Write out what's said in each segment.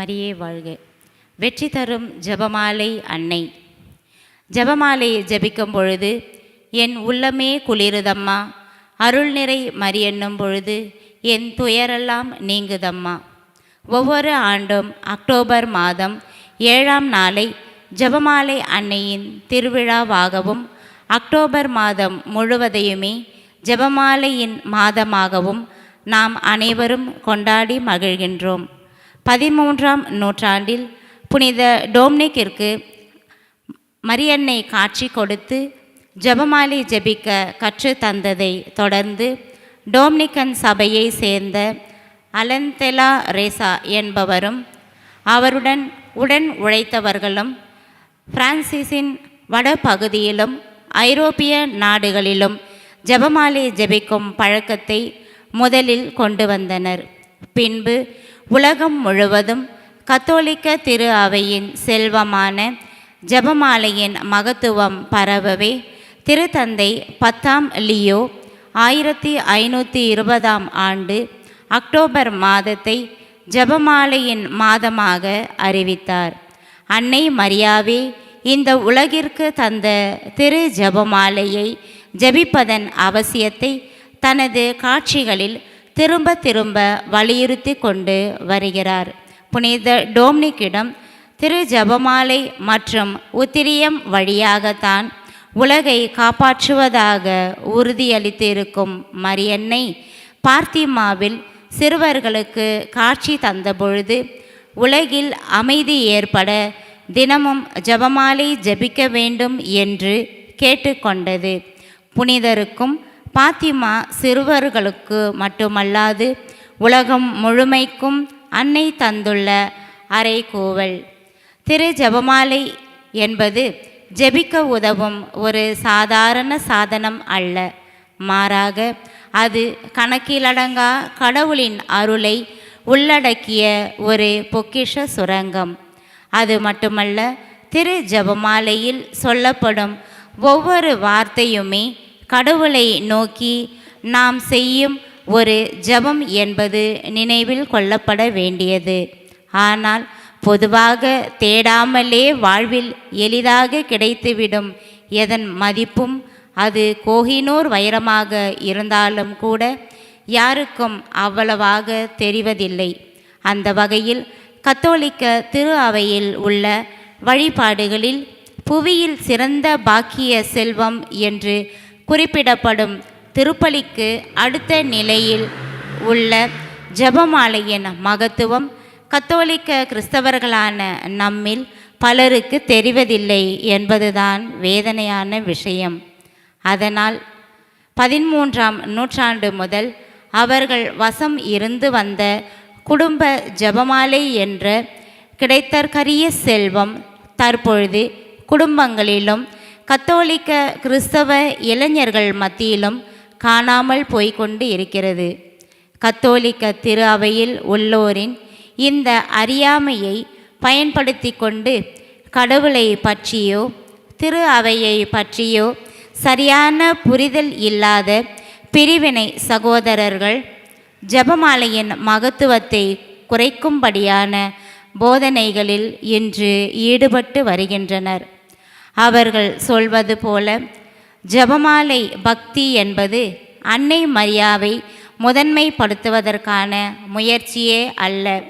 மரியே வாழ்க. வெற்றி தரும் ஜெபமாலை அன்னை. ஜெபமாலை ஜபிக்கும் பொழுது என் உள்ளமே குளிருதம்மா. அருள் நிறை மரியென்னும் பொழுது என் துயரெல்லாம் நீங்குதம்மா. ஒவ்வொரு ஆண்டும் அக்டோபர் மாதம் ஏழாம் நாளை ஜெபமாலை அன்னையின் திருவிழாவாகவும் அக்டோபர் மாதம் முழுவதையுமே ஜெபமாலையின் மாதமாகவும் நாம் அனைவரும் கொண்டாடி மகிழ்கின்றோம். பதிமூன்றாம் நூற்றாண்டில் புனித டோம்னிக்கிற்கு மரியன்னை காட்சி கொடுத்து ஜெபமாலை ஜெபிக்க கற்று தந்ததை தொடர்ந்து டோம்னிக்கன் சபையை சேர்ந்த அலந்தெலா ரேசா என்பவரும் அவருடன் உடன் உழைத்தவர்களும் பிரான்சிஸின் வடபகுதியிலும் ஐரோப்பிய நாடுகளிலும் ஜபமாலை ஜெபிக்கும் பழக்கத்தை முதலில் கொண்டு வந்தனர். பின்பு உலகம் முழுவதும் கத்தோலிக்க திரு அவையின் செல்வமான ஜெபமாலையின் மகத்துவம் பரவவே திருத்தந்தை பத்தாம் லியோ ஆயிரத்தி ஐநூற்றி இருபதாம் ஆண்டு அக்டோபர் மாதத்தை ஜெபமாலையின் மாதமாக அறிவித்தார். அன்னை மரியாவே இந்த உலகிற்கு தந்த திரு ஜெபமாலையை ஜெபிப்பதன் அவசியத்தை தனது காட்சிகளில் திரும்ப திரும்ப வலியுறுத்தி கொண்டு வருகிறார். புனித டோம்னிக்கிடம் திரு ஜபமாலை மற்றும் உத்திரியம் வழியாகத்தான் உலகை காப்பாற்றுவதாக உறுதியளித்திருக்கும் மரியன்னை பார்த்திமாவில் சிறுவர்களுக்கு காட்சி தந்தபொழுது உலகில் அமைதி ஏற்பட தினமும் ஜபமாலை ஜபிக்க வேண்டும் என்று கேட்டுக்கொண்டது. புனிதருக்கும் பாத்திமா சிறுவர்களுக்கு மட்டுமல்லாது உலகம் முழுமைக்கும் அன்னை தந்துள்ள அறைகூவல் திரு ஜெபமாலை என்பது ஜெபிக்க உதவும் ஒரு சாதாரண சாதனம் அல்ல. மாறாக அது கணக்கிலடங்கா கடவுளின் அருளை உள்ளடக்கிய ஒரு பொக்கிஷ சுரங்கம். அது மட்டுமல்ல திரு ஜெபமாலையில் சொல்லப்படும் ஒவ்வொரு வார்த்தையுமே கடவுளை நோக்கி நாம் செய்யும் ஒரு ஜபம் என்பது நினைவில் கொள்ளப்பட வேண்டியது. ஆனால் பொதுவாக தேடாமலே வாழ்வில் எளிதாக கிடைத்துவிடும் எதன் மதிப்பும் அது கோஹினூர் வைரமாக இருந்தாலும் கூட யாருக்கும் அவ்வளவாக தெரிவதில்லை. அந்த வகையில் கத்தோலிக்க திரு அவையில் உள்ள வழிபாடுகளில் புவியில் சிறந்த பாக்கிய செல்வம் என்று குறிப்பிடப்படும். திருப்பலிக்கு அடுத்த நிலையில் உள்ள ஜெபமாலையின் மகத்துவம் கத்தோலிக்க கிறிஸ்தவர்களான நம்மில் பலருக்கு தெரிவதில்லை என்பதுதான் வேதனையான விஷயம். அதனால் பதிமூன்றாம் நூற்றாண்டு முதல் அவர்கள் வசம் இருந்து வந்த குடும்ப ஜெபமாலை என்ற கிடைத்தற்கரிய செல்வம் தற்பொழுது குடும்பங்களிலும் கத்தோலிக்க கிறிஸ்தவ இளைஞர்கள் மத்தியிலும் காணாமல் போய்க்கொண்டு இருக்கிறது. கத்தோலிக்க திரு அவையில் உள்ளோரின் இந்த அறியாமையை பயன்படுத்தி கொண்டு கடவுளை பற்றியோ திரு அவையை பற்றியோ சரியான புரிதல் இல்லாத பிரிவினை சகோதரர்கள் ஜெபமாலையின் மகத்துவத்தை குறைக்கும்படியான போதனைகளில் இன்று ஈடுபட்டு வருகின்றனர். அவர்கள் சொல்வது போல ஜெபமாலை பக்தி என்பது அன்னை மரியாவை முதன்மைப்படுத்துவதற்கான முயற்சியே அல்ல.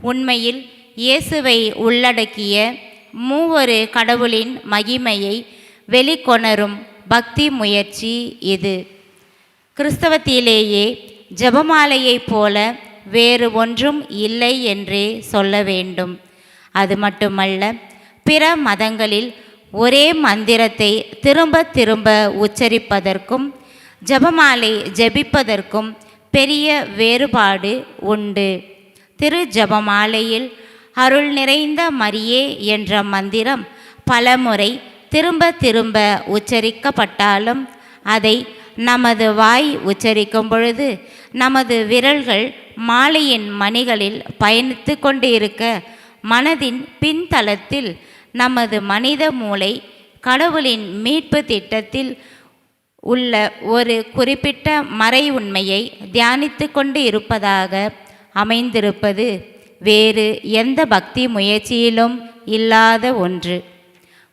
உண்மையில் இயேசுவை உள்ளடக்கிய மூவொரு கடவுளின் மகிமையை வெளிக்கொணரும் பக்தி முயற்சி இது. கிறிஸ்தவத்திலேயே ஜெபமாலையைப் போல வேறு ஒன்றும் இல்லை என்றே சொல்ல வேண்டும். அது மட்டுமல்ல பிற மதங்களில் ஒரே மந்திரத்தை திரும்ப திரும்ப உச்சரிப்பதற்கும் ஜெபமாலை ஜெபிப்பதற்கும் பெரிய வேறுபாடு உண்டு. திரு ஜெபமாலையில் அருள் நிறைந்த மரியே என்ற மந்திரம் பலமுறை திரும்ப திரும்ப உச்சரிக்கப்பட்டாலும் அதை நமது வாய் உச்சரிக்கும் பொழுது நமது விரல்கள் மாலையின் மணிகளில் பயணித்து கொண்டு இருக்க மனதின் பின்தளத்தில் நமது மனித மூளை கடவுளின் மீட்பு திட்டத்தில் உள்ள ஒரு குறிப்பிட்ட மறை உண்மையை தியானித்து கொண்டு இருப்பதாக அமைந்திருப்பது வேறு எந்த பக்தி முயற்சியிலும் இல்லாத ஒன்று.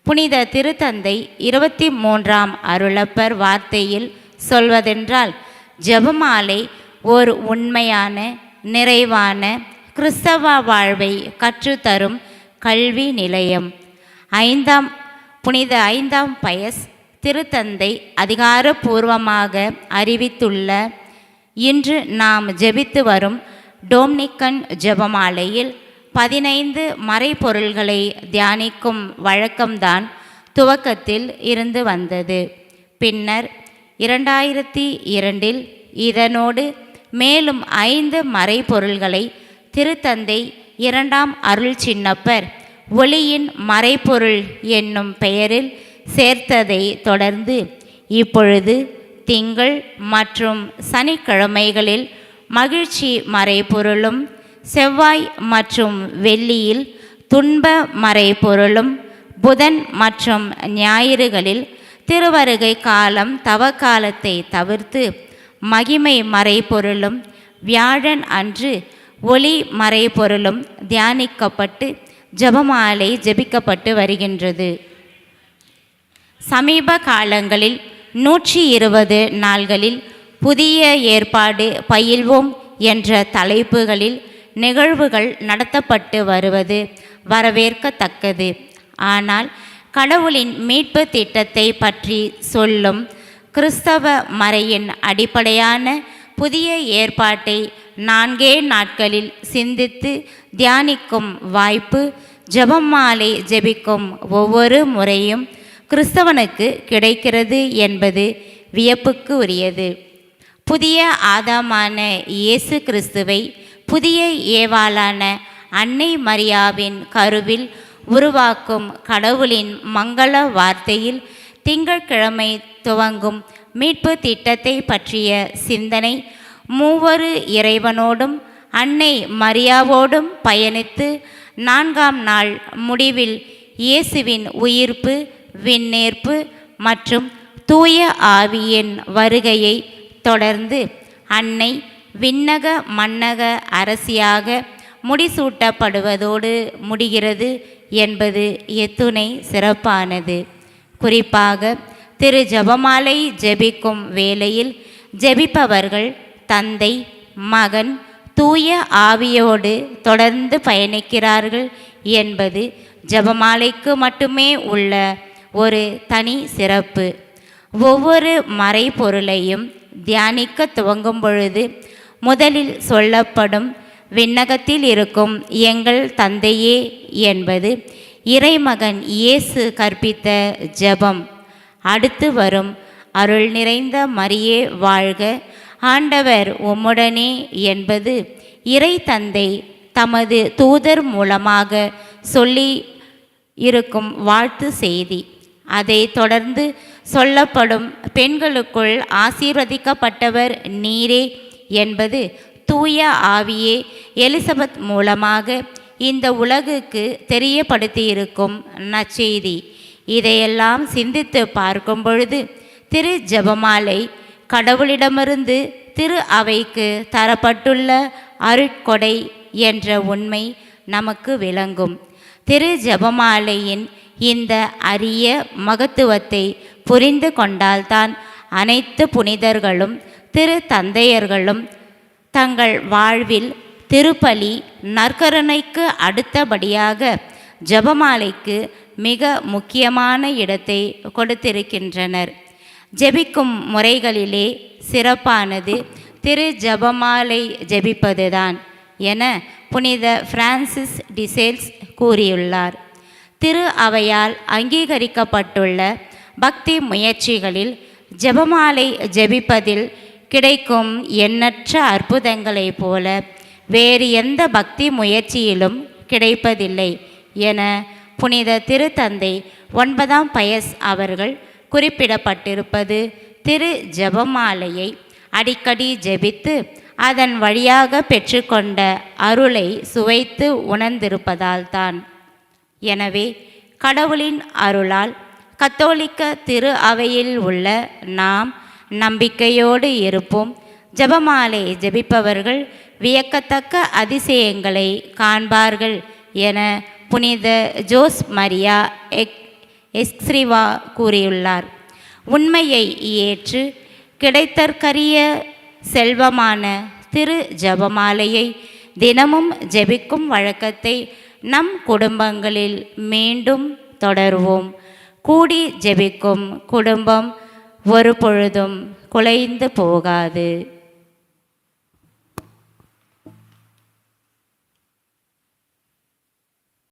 புனித திருத்தந்தை இருபத்தி மூன்றாம் அருளப்பர் வார்த்தையில் சொல்வதென்றால் ஜபமாலை ஒரு உண்மையான நிறைவான கிறிஸ்தவ வாழ்வை கற்றுத்தரும் கல்வி நிலையம். ஐந்தாம் புனித ஐந்தாம் பயஸ் திருத்தந்தை அதிகாரபூர்வமாக அறிவித்துள்ள இன்று நாம் ஜெபித்து வரும் டோம்னிக்கன் ஜெபமாலையில் பதினைந்து மறைபொருள்களை தியானிக்கும் வழக்கம்தான் துவக்கத்தில் இருந்து வந்தது. பின்னர் இரண்டாயிரத்தி இரண்டில் இதனோடு மேலும் ஐந்து மறைபொருள்களை திருத்தந்தை இரண்டாம் அருள் சின்னப்பர் ஒளியின் மறைபொருள் என்னும் பெயரில் சேர்த்ததை தொடர்ந்து இப்பொழுது திங்கள் மற்றும் சனிக்கிழமைகளில் மகிழ்ச்சி மறைபொருளும் செவ்வாய் மற்றும் வெள்ளியில் துன்ப மறைபொருளும் புதன் மற்றும் ஞாயிறுகளில் திருவருகை காலம் தவக்காலத்தை தவிர்த்து மகிமை மறைபொருளும் வியாழன் அன்று ஒளி மறைபொருளும் தியானிக்கப்பட்டு ஜெபமாலை ஜெபிக்கப்பட்டு வருகின்றது. சமீப காலங்களில் நூற்றி இருபது நாள்களில் புதிய ஏற்பாடு பயில்வோம் என்ற தலைப்புகளில் நிகழ்வுகள் நடத்தப்பட்டு வருவது வரவேற்கத்தக்கது. ஆனால் கடவுளின் மீட்பு திட்டத்தை பற்றி சொல்லும் கிறிஸ்தவ மறையின் அடிப்படையான புதிய ஏற்பாட்டை நான்கே நாட்களில் சிந்தித்து தியானிக்கும் வாய்ப்பு ஜெபமாலை ஜெபிக்கும் ஒவ்வொரு முறையும் கிறிஸ்தவனுக்கு கிடைக்கிறது என்பது வியப்புக்கு உரியது. புதிய ஆதாமான இயேசு கிறிஸ்துவை புதிய ஏவாளான அன்னை மரியாவின் கருவில் உருவாக்கும் கடவுளின் மங்கள வார்த்தையில் திங்கட்கிழமை துவங்கும் மீட்பு திட்டத்தை பற்றிய சிந்தனை மூவரு இறைவனோடும் அன்னை மரியாவோடும் பயணித்து நான்காம் நாள் முடிவில் இயேசுவின் உயிர்ப்பு விண்ணேற்பு மற்றும் தூய ஆவியின் வருகையை தொடர்ந்து அன்னை விண்ணக மன்னக அரசியாக முடிசூட்டப்படுவதோடு முடிகிறது என்பது எத்துணை சிறப்பானது. குறிப்பாக திரு ஜெபமாலை ஜெபிக்கும் வேளையில் ஜெபிப்பவர்கள் தந்தை மகன் தூய ஆவியோடு தொடர்ந்து பயணிக்கிறார்கள் என்பது ஜெபமாலைக்கு மட்டுமே உள்ள ஒரு தனி சிறப்பு. ஒவ்வொரு மறைபொருளையும் தியானிக்க துவங்கும் பொழுது முதலில் சொல்லப்படும் விண்ணகத்தில் இருக்கும் எங்கள் தந்தையே என்பது இறைமகன் இயேசு கற்பித்த ஜெபம். அடுத்து வரும் அருள் நிறைந்த மரியே வாழ்க ஆண்டவர் உம்முடனே என்பது இறை தந்தை தமது தூதர் மூலமாக சொல்லி இருக்கும் வாழ்த்து செய்தி. அதை தொடர்ந்து சொல்லப்படும் பெண்களுக்குள் ஆசீர்வதிக்கப்பட்டவர் நீரே என்பது தூய ஆவியே எலிசபெத் மூலமாக இந்த உலகுக்கு தெரியப்படுத்தியிருக்கும் நச்செய்தி இதையெல்லாம் சிந்தித்து பார்க்கும் பொழுது திரு ஜெபமாலை கடவுளிடமிருந்து திரு அவைக்கு தரப்பட்டுள்ள அருட்கொடை என்ற உண்மை நமக்கு விளங்கும். திரு ஜெபமாலையின் இந்த அரிய மகத்துவத்தை புரிந்து கொண்டால்தான் அனைத்து புனிதர்களும் திரு தந்தையர்களும் தங்கள் வாழ்வில் திருப்பலி நற்கருணைக்கு அடுத்தபடியாக ஜெபமாலைக்கு மிக முக்கியமான இடத்தை கொடுத்திருக்கின்றனர். ஜெபிக்கும் முறைகளிலே சிறப்பானது. திரு ஜெபமாலை ஜெபிப்பதுதான் என புனித பிரான்சிஸ் டிசேல்ஸ் கூறியுள்ளார். திரு அவையால் அங்கீகரிக்கப்பட்டுள்ள பக்தி முயற்சிகளில் ஜெபமாலை ஜெபிப்பதில் கிடைக்கும் எண்ணற்ற அற்புதங்களைப் போல வேறு எந்த பக்தி முயற்சியிலும் கிடைப்பதில்லை என புனித திருத்தந்தை ஒன்பதாம் பயஸ் அவர்கள் குறிப்பிடப்பட்டிருப்பது திரு ஜெபமாலையை அடிக்கடி ஜெபித்து அதன் வழியாக பெற்றுக்கொண்ட அருளை சுவைத்து உணர்ந்திருப்பதால்தான். எனவே கடவுளின் அருளால் கத்தோலிக்க திரு அவையில் உள்ள நாம் நம்பிக்கையோடு இருப்போம். ஜபமாலை ஜெபிப்பவர்கள் வியக்கத்தக்க அதிசயங்களை காண்பார்கள் என புனித ஜோஸ் மரியா எக் எஸ்க்ரிவா கூறியுள்ளார். உண்மையை ஏற்று கிடைத்தற்கரிய செல்வமான திரு ஜெபமாலையை தினமும் ஜெபிக்கும் வழக்கத்தை நம் குடும்பங்களில் மீண்டும் தொடருவோம். கூடி ஜெபிக்கும் குடும்பம் ஒரு பொழுதும் குலைந்து போகாது.